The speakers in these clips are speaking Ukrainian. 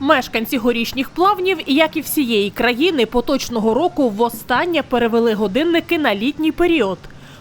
Мешканці горішніх плавнів, як і всієї країни, поточного року востаннє перевели годинники на літній період.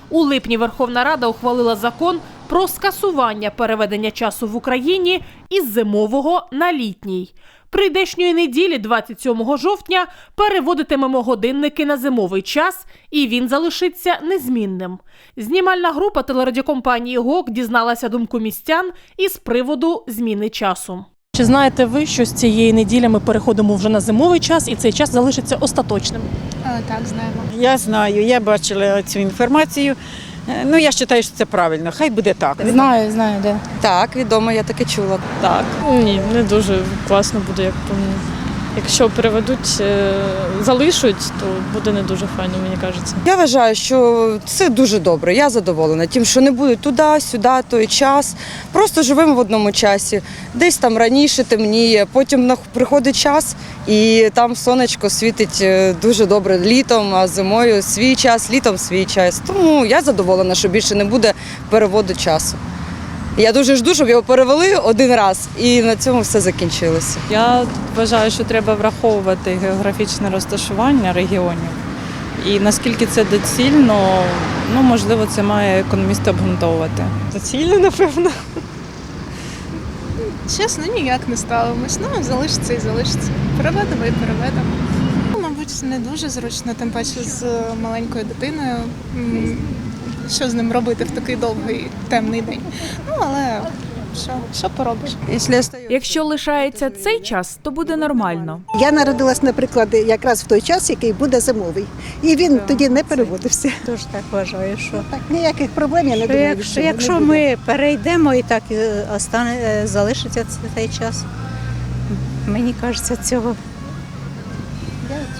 У липні Верховна Рада ухвалила закон про скасування переведення часу в Україні із зимового на літній. Прийдешньої неділі, 27 жовтня, переводитимемо годинники на зимовий час, і він залишиться незмінним. Знімальна група телерадіокомпанії ГОК дізналася думку містян із приводу зміни часу. Чи знаєте ви, що з цієї неділі ми переходимо вже на зимовий час, і цей час залишиться остаточним? Так, знаємо. Я знаю, я бачила цю інформацію. Е, Ну, я вважаю, що це правильно. Хай буде так. Знаю, знаю, де. Так, відомо, я таке чула. Так, ні, не дуже класно буде, як по мені. Якщо переведуть, е, залишать, то буде не дуже файно, мені кажеться. Я вважаю, що це дуже добре. Я задоволена тим, що не буде туди, сюди, той час. Просто живемо в одному часі. Десь там раніше темніє, потім приходить час, і там сонечко світить е, дуже добре літом, а зимою свій час, літом свій час. Тому я задоволена, що більше не буде переводу часу. Я дуже жду, щоб його перевели один раз, і на цьому все закінчилося. Я вважаю, що треба враховувати географічне розташування регіонів. І наскільки це доцільно, ну можливо, це має економісти обґрунтовувати. Доцільно, напевно. Чесно, ніяк не ставимось. Ну, залишиться і залишиться. Переведемо і переведемо. Ну, Мабуть, не дуже зручно, тим паче з маленькою дитиною. Що з ним робити в такий довгий темний день? Ну, але що, що поробиш? Якщо лишається цей час, то буде нормально. Я народилась, наприклад, якраз в той час, який буде зимовий. І він тоді не переводився. Тож так вважаю, що Так, ніяких проблем я не думаю. якщо, що якщо не буде. ми перейдемо і так е, остане, е, залишиться ц- цей час, мені кажеться, цього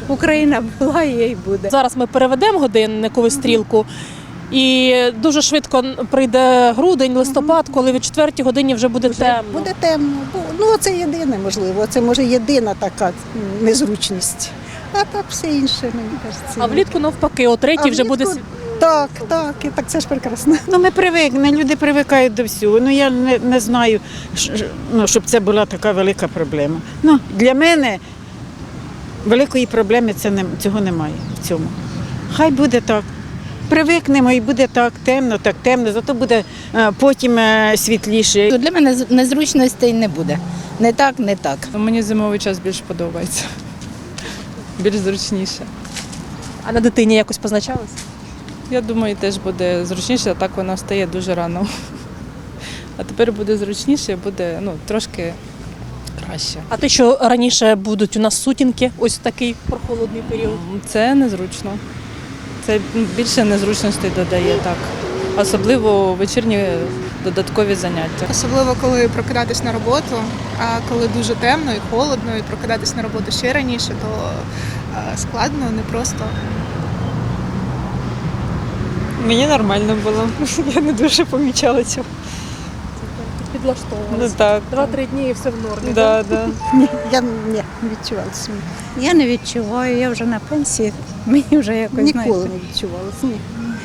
Україна була і буде. Зараз ми переведемо годинникову стрілку. І дуже швидко прийде грудень, листопад, коли від 4 годині вже буде темно. Буде темно. Ну, це єдине, можливо. Це може єдина така незручність. А так все інше, мені кажеться. А влітку навпаки, о третій вже буде влітку- Так, так, і так це ж прекрасно. Ну, ми привикли, люди привикають до всього. Ну, я не, не знаю, ш- ш- ну, щоб це була така велика проблема. Ну, для мене великої проблеми це не, цього немає в цьому. Хай буде так. Привикнемо і буде так темно, так темно, зато буде е, потім е, світліше. Для мене незручностей не буде. Не так, не так. Ну, Мені зимовий час більш подобається. Більш зручніше. а на дитині якось позначалось? Я думаю, теж буде зручніше, а так вона встає дуже рано. А тепер буде зручніше, буде ну, трошки краще. А те, що раніше будуть у нас сутінки, ось такий прохолодний період. Це незручно. Це більше незручностей додає так. Особливо вечірні додаткові заняття. Особливо, коли прокидатись на роботу, а коли дуже темно і холодно, і прокидатись на роботу ще раніше, то е, складно, непросто. Мені нормально було. Я не дуже помічала цього. Ну так. Два-три дні і все в нормі. Да, да. Ні, я ні, не відчувала цього. Я не відчуваю, я вже на пенсії, мені вже якось Ніколи знаєте, не відчувала. Ні. не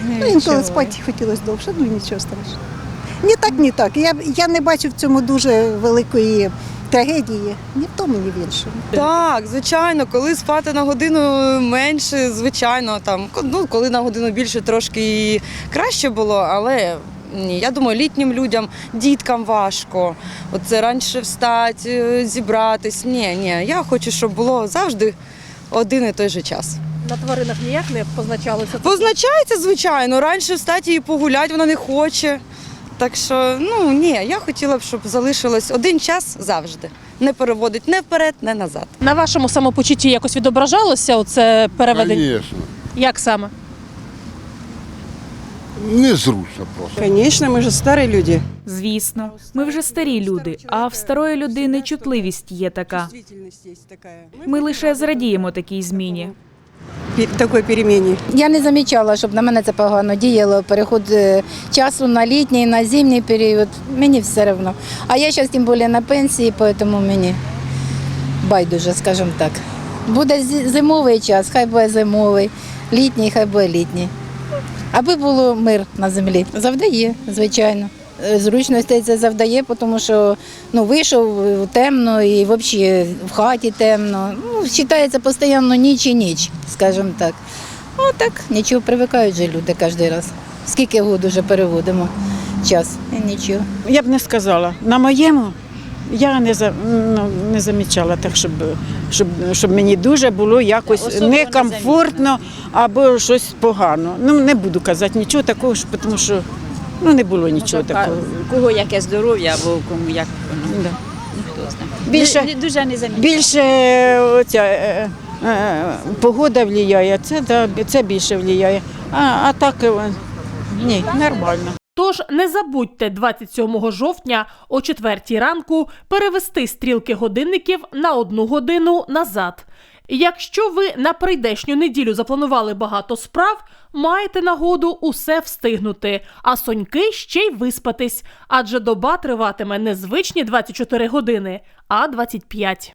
Ну, інколи відчуваю. спати хотілося довше, ну нічого страшного. Ні так, ні так. Я, я не бачу в цьому дуже великої трагедії. Ні в тому, ні в іншому. Так, звичайно, коли спати на годину менше, звичайно, там ну коли на годину більше трошки і краще було, але я думаю, літнім людям, діткам важко. Оце раніше встати, зібратись. Ні, ні, я хочу, щоб було завжди один і той же час. На тваринах ніяк не позначалося. Позначається, звичайно, раніше встати і погуляти вона не хоче. Так що, ну ні, я хотіла б, щоб залишилось один час завжди. Не переводить не вперед, не назад. На вашому самопочутті якось відображалося оце переведення? Конечно. Як саме? Незручно просто. Звісно, ми ж старі люди. Звісно, ми вже старі люди, а в старої людини чутливість є така. Ми лише зрадіємо такій зміні. Такої переміні. Я не замічала, щоб на мене це погано діяло. Переход е, часу на літній, на зимній період. Мені все одно. А я зараз тим більше на пенсії, тому мені байдуже, скажімо так. Буде зимовий час, хай буде зимовий, літній, хай буде літній. Аби було мир на землі. Завжди є, звичайно. е, зручностей це завдає, тому що ну, вийшов е, темно і взагалі в хаті темно. Ну, вважається постійно ніч і ніч, скажімо так. Ну так, нічого, привикають же люди кожен раз. Скільки год вже переводимо час, і нічого. Я б не сказала. На моєму я не, за, ну, не замічала так, щоб, щоб, щоб мені дуже було якось некомфортно або щось погано. Ну, не буду казати нічого такого, тому що ну, не було нічого такого. Кого яке здоров'я або кому як воно. Да. Ніхто знає. Більше- Не- дуже не замітно. Більше оця, е, е, погода впливає, це, да, це більше впливає. А, а так е, ні, нормально. Тож не забудьте 27 жовтня о 4 ранку перевести стрілки годинників на одну годину назад. Якщо ви на прийдешню неділю запланували багато справ, маєте нагоду усе встигнути, а соньки ще й виспатись, адже доба триватиме не звичні 24 години, а 25.